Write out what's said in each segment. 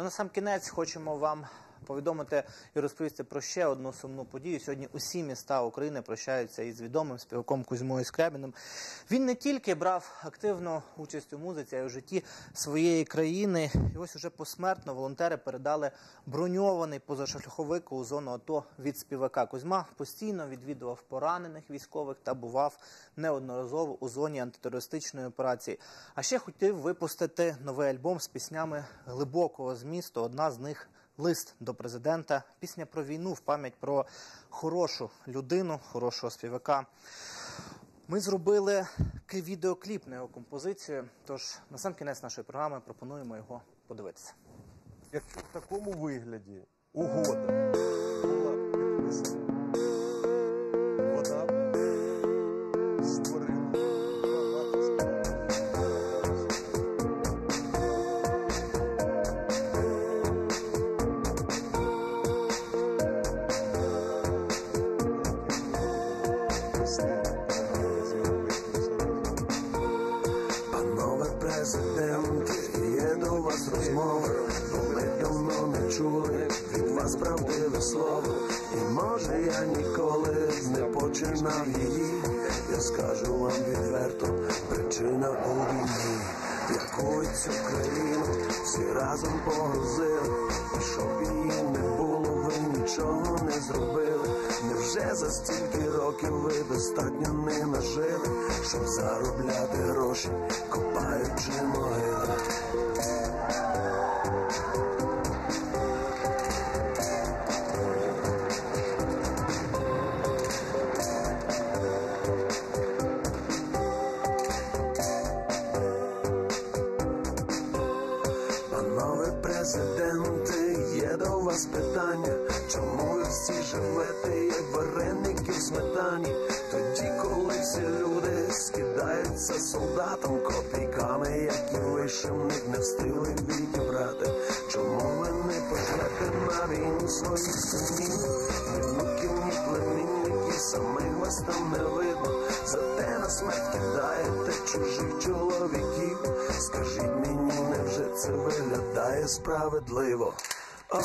Ну, на сам кінець хочемо вам повідомити і розповісти про ще одну сумну подію. Сьогодні усі міста України прощаються із відомим співаком Кузьмою Скрябіним. Він не тільки брав активну участь у музиці, а й у житті своєї країни. І ось уже посмертно волонтери передали броньований позашляховик у зону АТО від співака. Кузьма постійно відвідував поранених військових та бував неодноразово у зоні антитерористичної операції. А ще хотів випустити новий альбом з піснями глибокого змісту. Одна з них лист до президента. Пісня про війну в пам'ять про хорошу людину, хорошого співака. Ми зробили відеокліп на його композицію. Тож на сам кінець нашої програми пропонуємо його подивитися. як в такому вигляді угода Панове президенти, є до вас розмова, бо ми давно не чули від вас правдиве слово. І може я ніколи не починав її. Я скажу вам відверто, причина у війні, яку цю країну всі разом погрузили, щоб її не було, ви нічого не зробили. Невже за стільки років ви достатньо не нажили, щоб заробляти гроші, копаючи могили? Президенти, є до вас питання, чому ви всі живете, як вареники в сметані, тоді, коли всі люди скидаються солдатам копійками, які вишивник не встигли відібрати. Чому ви не пошлете на війну своїх синів, ні внуків, ні племінників, самих вас там не на смерть кидаєте чужих чоловіків. Скажіть мені, невже це виглядає справедливо? Ой,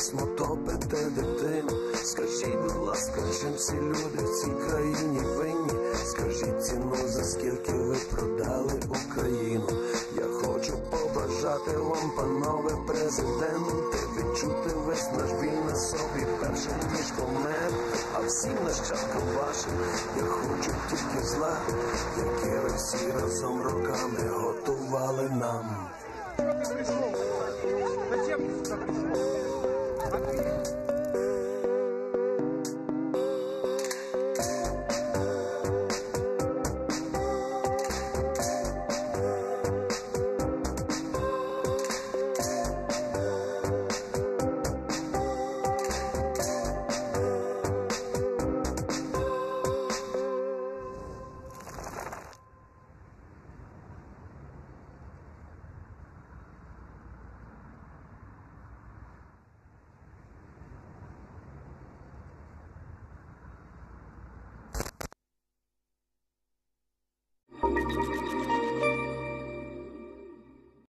своїй топите дитину? Скажіть, будь ласка, чим всі люди в цій країні винні? Скажіть ціну, за скільки ви продали Україну? Я хочу побажати вам, панове президенти, відчути весь наш біль на собі перше ніж помер, а всім нащадкам вашим я хочу тільки зла, яке ви всі разом роками готували нам. Зачем сюда Bye.